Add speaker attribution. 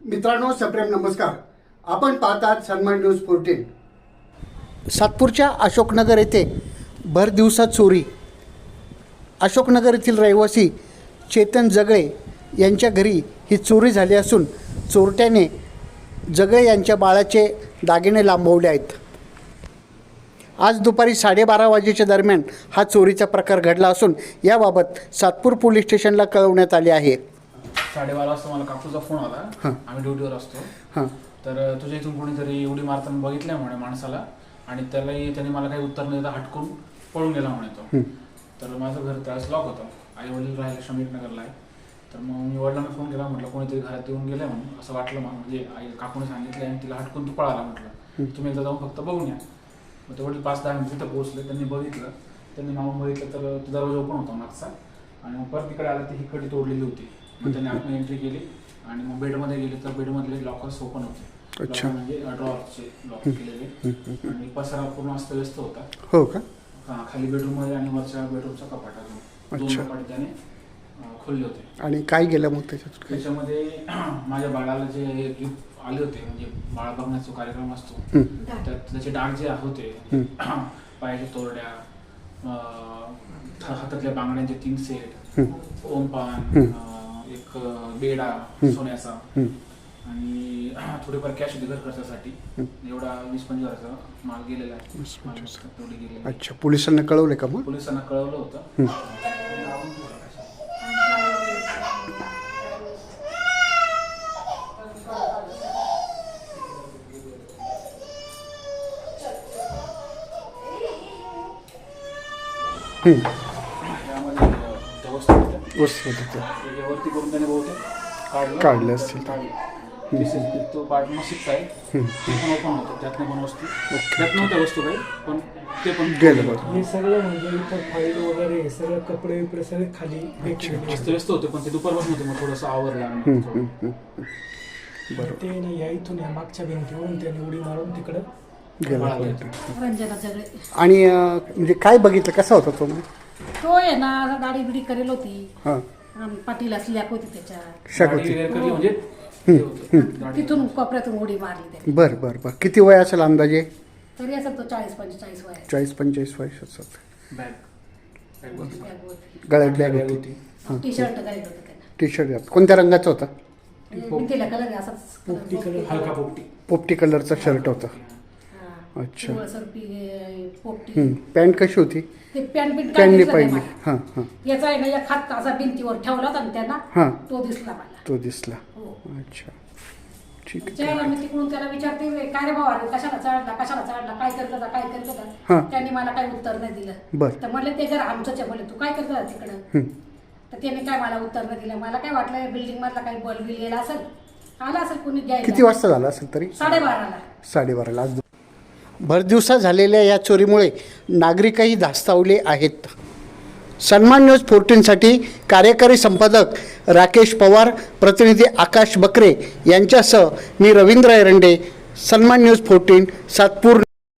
Speaker 1: मित्रांनो सप्रेम नमस्कार. आपण पाहतात सन्मान न्यूज फोर्टीन सातपूरच्या अशोकनगर येथे भर दिवसा चोरी. अशोकनगर येथील रहिवासी चेतन जगळे यांच्या घरी ही चोरी झाली असून चोरट्याने जगळे यांच्या बाळाचे दागिने लांबवले आहेत. आज दुपारी साडेबारा वाजेच्या दरम्यान हा चोरीचा प्रकार घडला असून याबाबत सातपूर पोलीस स्टेशनला कळवण्यात आले आहे.
Speaker 2: साडेबारा वाजता मला काकूचा फोन आला. आम्ही ड्युटीवर असतो. तर तुझ्या इथून कोणीतरी उडी मारताना बघितल्या म्हणे माणसाला आणि त्यालाही त्याने मला काही उत्तर न देता हटकून पळून गेला म्हणे तो. तर माझं घर त्यावेळेस लॉक होतं. आई वडील राहिले श्रमिक नगरला आहे. तर मग मी वडिलांना फोन केला म्हटलं कोणीतरी घरात येऊन गेलं म्हणून. असं वाटलं मग म्हणजे आई काकूने सांगितलं आणि तिला हटकून तू पळाला म्हटलं. तुम्ही एकदा जाऊन फक्त बघून या. मग ते वडील पाच दहा मिनिट तिथं पोहोचले. त्यांनी बघितलं. त्यांनी मागून बघितलं तर दरवाजा ओपन होता मागचा. आणि मग परत तिकडे आलं ती ही कडी तोडलेली होती. मग त्यांनी आतमध्ये एंट्री केली आणि मग बेडमध्ये गेले तर बेडमधले लॉकर्स ओपन होते
Speaker 1: अच्छा.
Speaker 2: म्हणजे ड्रॉवरचे लॉक केलेले आणि पसारा पूर्ण अस्तव्यस्त होता
Speaker 1: हो का
Speaker 2: हा, खाली बेडरूममध्ये आणि वरच्या बेडरूमचा कपाट अजून दोन. कपाट त्याने खोलले होते
Speaker 1: आणि काय गेलं मग त्याच्यात
Speaker 2: त्याच्यामध्ये माझ्या बाळाला जे गिफ्ट आले होते म्हणजे बाळ बघण्याचा कार्यक्रम असतो. त्यात त्याचे डाग जे होते. पायाच्या तोरड्या हातातल्या बांगड्यांचे तीन सेट. ओमपान
Speaker 1: हं.
Speaker 2: अं, एक बेडा. सोन्याचा. आणि थोडेफार कॅश होते घर खर्चासाठी. एवढा वीस पंचवीस हजाराचा माल गेलेला आहे. तेवढी.
Speaker 1: अच्छा पोलिसांना कळवले का मग
Speaker 2: पोलिसांना कळवलं होतं
Speaker 1: हं.
Speaker 2: वस्तू
Speaker 1: होतं ते.
Speaker 2: त्याच्या वरती करून त्याने बहुतेक काढलं.
Speaker 1: काढलं असतील.
Speaker 2: काढलं. दिसेल तो पार्ट आहे.
Speaker 1: हं.
Speaker 2: ते पण ओपन होतं. त्यातनं पण वस्तू. त्यात नव्हत्या वस्तू काही पण ते पण
Speaker 1: गेलं बरं
Speaker 3: हे सगळं म्हणजे फाईल वगैरे हे सगळं कपडे बिपडे सगळे खाली
Speaker 2: व्यस्त व्यस्त होते पण ते दुपारपासून होते. मग थोडंसं आवरलं आम्ही.
Speaker 3: आणि ते ना या इथून या मागच्या भिंतीवरून त्याने उडी मारून तिकडं
Speaker 1: गेलं आणि म्हणजे काय बघितलं? कसा होता तो मग?
Speaker 4: तो आहे ना गाडी बिडी करेल होती.
Speaker 1: हां.
Speaker 4: आणि पाटीला स्लॅप होती त्याच्यात.
Speaker 1: शाक
Speaker 2: गाडी
Speaker 1: होती
Speaker 2: वगैरे कधी म्हणजे? हे होतं. गाडी-
Speaker 4: तिथून कोपऱ्यातून उडी मारली त्याने.
Speaker 1: बरं बरं बरं. किती वय असेल अंदाजे?
Speaker 4: तरी असं तो चाळीस पंचेचाळीस वय
Speaker 1: चाळीस पंचेचाळीस वय असत
Speaker 2: बॅग. बॅग होती.
Speaker 1: गळ्यात बॅग
Speaker 2: बॅग
Speaker 1: होती.
Speaker 2: होती.
Speaker 4: टी शर्ट घालत होतं त्यानं
Speaker 1: टी शर्ट कोणत्या रंगाचा होता?
Speaker 4: भिंतीला कलर असाच
Speaker 3: पोपटी.
Speaker 2: हलका पोपटी.
Speaker 1: पोपटी कलरचा शर्ट होता. अच्छा.
Speaker 4: पोपटी.
Speaker 1: हं. पॅन्ट कशी होती?
Speaker 4: ते पॅन्ट बिंट काय दिसलं नाही
Speaker 1: पाहिली.
Speaker 4: मला.
Speaker 1: हां हां.
Speaker 4: याचा आहे ना या खात असा भिंतीवर ठेवला होता ना त्यांना
Speaker 1: हां.
Speaker 4: तो दिसला मला.
Speaker 1: तो दिसला.
Speaker 4: हो.
Speaker 1: अच्छा. ठीक आहे.
Speaker 4: मी तिकडून त्याला विचारते काय रे भाऊ कशाला चढला कशाला चढला काय करत होता काय करत
Speaker 1: हा.
Speaker 4: होता त्यांनी मला काही उत्तर नाही दिलं.
Speaker 1: बरं.
Speaker 4: तर म्हणले ते घर आमचंच आहे म्हणले तू काय करत होता तिकडं?
Speaker 1: हं.
Speaker 4: तर त्याने काय मला उत्तर नाही दिलं. मला काय वाटलं बिल्डिंग मधला काही बल्ब बिल गेला असेल आला असेल कुणी घ्यायला.
Speaker 1: किती वाजता झाला असेल तरी?
Speaker 4: साडेबाराला.
Speaker 1: साडेबाराला. आज भरदिवसा झालेल्या या चोरीमुळे नागरिकही धास्तावले आहेत. सन्मान न्यूज फोर्टीनसाठी कार्यकारी संपादक राकेश पवार प्रतिनिधी आकाश बकरे यांच्यासह मी रवींद्र एरंडे सन्मान न्यूज फोर्टीन सातपूर